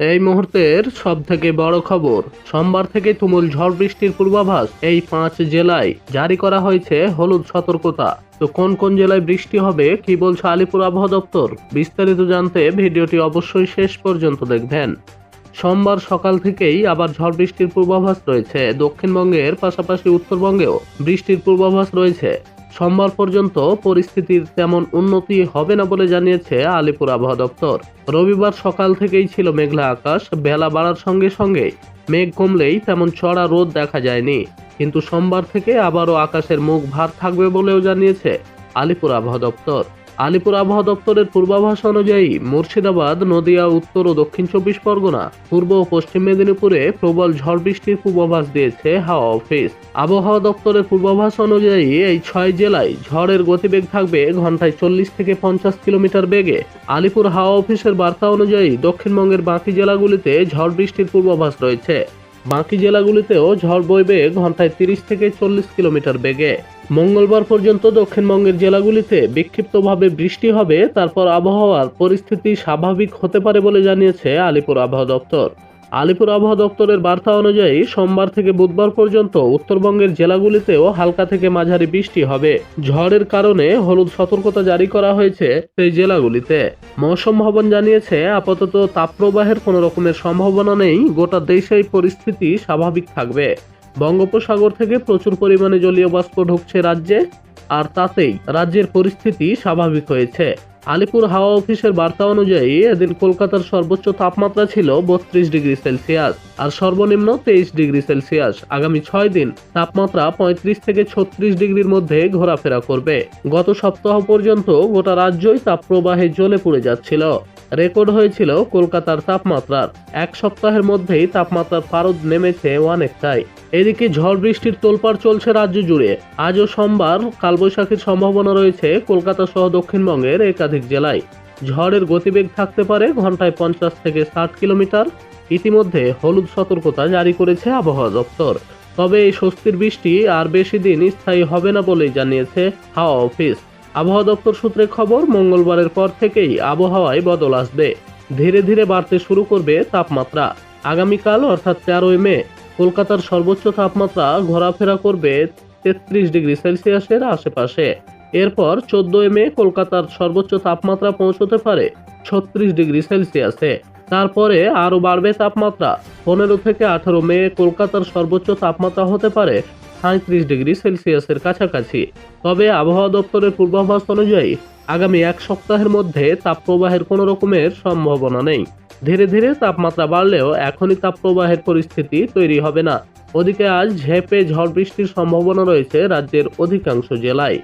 এই মুহূর্তের সব থেকে বড় খবর, সোমবার থেকে তুমুল ঝড় বৃষ্টির পূর্বাভাস এই পাঁচ জেলায় জারি করা হয়েছে হলুদ সতর্কতা। তো কোন কোন জেলায় বৃষ্টি হবে, কি বলছে আলিপুর আবহাওয়া দপ্তর? বিস্তারিত জানতে ভিডিওটি অবশ্যই শেষ পর্যন্ত দেখবেন। সোমবার সকাল থেকেই আবার ঝড় বৃষ্টির পূর্বাভাস রয়েছে। দক্ষিণবঙ্গের পাশাপাশি উত্তরবঙ্গেও বৃষ্টির পূর্বাভাস রয়েছে। সোমবার পর্যন্ত পরিস্থিতির তেমন উন্নতি হবে না বলে জানিয়েছে আলিপুর আবহাওয়া দপ্তর। রবিবার সকাল থেকেই ছিল মেঘলা আকাশ, বেলা বাড়ার সঙ্গে সঙ্গে মেঘ কমলেই তেমন চড়া রোদ দেখা যায়নি। কিন্তু সোমবার থেকে আবারও আকাশের মুখ ভার থাকবে বলেও জানিয়েছে আলিপুর আবহাওয়া দপ্তর। আলিপুর আবহাওয়া দপ্তরের পূর্বাভাস অনুযায়ী মুর্শিদাবাদ, নদিয়া, উত্তর ও দক্ষিণ চব্বিশ পরগনা, পূর্ব ও পশ্চিম মেদিনীপুরে প্রবল ঝড় বৃষ্টির পূর্বাভাস দিয়েছে হাওয়া অফিস। আবহাওয়া দপ্তরের পূর্বাভাস অনুযায়ী এই ছয় জেলায় ঝড়ের গতিবেগ থাকবে ঘন্টায় চল্লিশ থেকে পঞ্চাশ কিলোমিটার বেগে। আলিপুর হাওয়া অফিসের বার্তা অনুযায়ী দক্ষিণবঙ্গের বাকি জেলাগুলিতে ঝড় বৃষ্টির পূর্বাভাস রয়েছে। বাকি জেলাগুলিতেও ঝড় বইবে ঘন্টায় তিরিশ থেকে চল্লিশ কিলোমিটার বেগে। মঙ্গলবার পর্যন্ত দক্ষিণবঙ্গের জেলাগুলিতে বিক্ষিপ্তভাবে বৃষ্টি হবে, তারপর আবহাওয়ার পরিস্থিতি স্বাভাবিক হতে পারে বলে জানিয়েছে আলিপুর আবহাওয়া দপ্তর। আলিপুর আবহাওয়া দপ্তরের বার্তা অনুযায়ী, সোমবার থেকে বুধবার পর্যন্ত উত্তরবঙ্গের জেলাগুলিতেও হালকা থেকে মাঝারি বৃষ্টি হবে। ঝড়ের কারণে হলুদ সতর্কতা জারি করা হয়েছে সেই জেলাগুলিতে। মৌসুম ভবন জানিয়েছে, আপাতত তাপপ্রবাহের কোনো রকমের সম্ভাবনা নেই, গোটা দেশেই পরিস্থিতি স্বাভাবিক থাকবে। বঙ্গোপসাগর থেকে প্রচুর পরিমাণে জলীয় বাষ্প ঢুকছে রাজ্যে, আর তাতেই রাজ্যের পরিস্থিতি স্বাভাবিক হয়েছে। আলিপুর হাওয়া অফিসের বার্তা অনুযায়ী, এদিন কলকাতার সর্বোচ্চ তাপমাত্রা ছিল বত্রিশ ডিগ্রি সেলসিয়াস, আর সর্বনিম্ন তেইশ ডিগ্রি সেলসিয়াস। আগামী ছয় দিন তাপমাত্রা পঁয়ত্রিশ থেকে ছত্রিশ ডিগ্রির মধ্যে ঘোরাফেরা করবে। গত সপ্তাহ পর্যন্ত গোটা রাজ্যই তাপপ্রবাহে জ্বলে পুড়ে যাচ্ছিল। রেকর্ড হয়েছিল কলকাতার তাপমাত্রার। এক সপ্তাহের মধ্যেই তাপমাত্রার পারদ নেমেছে অনেকটাই। এদিকে ঝড় বৃষ্টির তোলপাড় চলছে রাজ্য জুড়ে। আজও সোমবার কালবৈশাখীর সম্ভাবনা রয়েছে কলকাতা সহ দক্ষিণবঙ্গের একাধিক জেলায়। ঝড়ের গতিবেগ থাকতে পারে ঘন্টায় পঞ্চাশ থেকে ষাট কিলোমিটার। ইতিমধ্যে হলুদ সতর্কতা জারি করেছে আবহাওয়া দপ্তর। তবে এই স্বস্তির বৃষ্টি আর বেশি দিন স্থায়ী হবে না বলেই জানিয়েছে হাওয়া অফিস। আবহাওয়া দপ্তর সূত্রে খবর, মঙ্গলবারের পর থেকেই আবহাওয়ায় বদল আসবে। ধীরে ধীরে বাড়তে শুরু করবে তাপমাত্রা। আগামীকাল, অর্থাৎ তেরোই মে, কলকাতার সর্বোচ্চ তাপমাত্রা ঘোরাফেরা করবে তেত্রিশ ডিগ্রি সেলসিয়াসের আশেপাশে। এরপর চোদ্দই মে, কলকাতার সর্বোচ্চ তাপমাত্রা পৌঁছতে পারে ছত্রিশ ডিগ্রি সেলসিয়াসে। তারপরে আরও বাড়বে তাপমাত্রা। পনেরো থেকে আঠারো মে, কলকাতার সর্বোচ্চ তাপমাত্রা হতে পারে সাঁত্রিশ ডিগ্রি সেলসিয়াসের কাছাকাছি। তবে আবহাওয়া দপ্তরের পূর্বাভাস অনুযায়ী, আগামী এক সপ্তাহের মধ্যে তাপপ্রবাহের কোনো রকমের সম্ভাবনা নেই। ধীরে ধীরে তাপমাত্রা বাড়লেও এখনই তাপপ্রবাহের পরিস্থিতি তৈরি হবে না। ওদিকে আজ ঝেঁপে ঝড় বৃষ্টির সম্ভাবনা রয়েছে রাজ্যের অধিকাংশ জেলায়।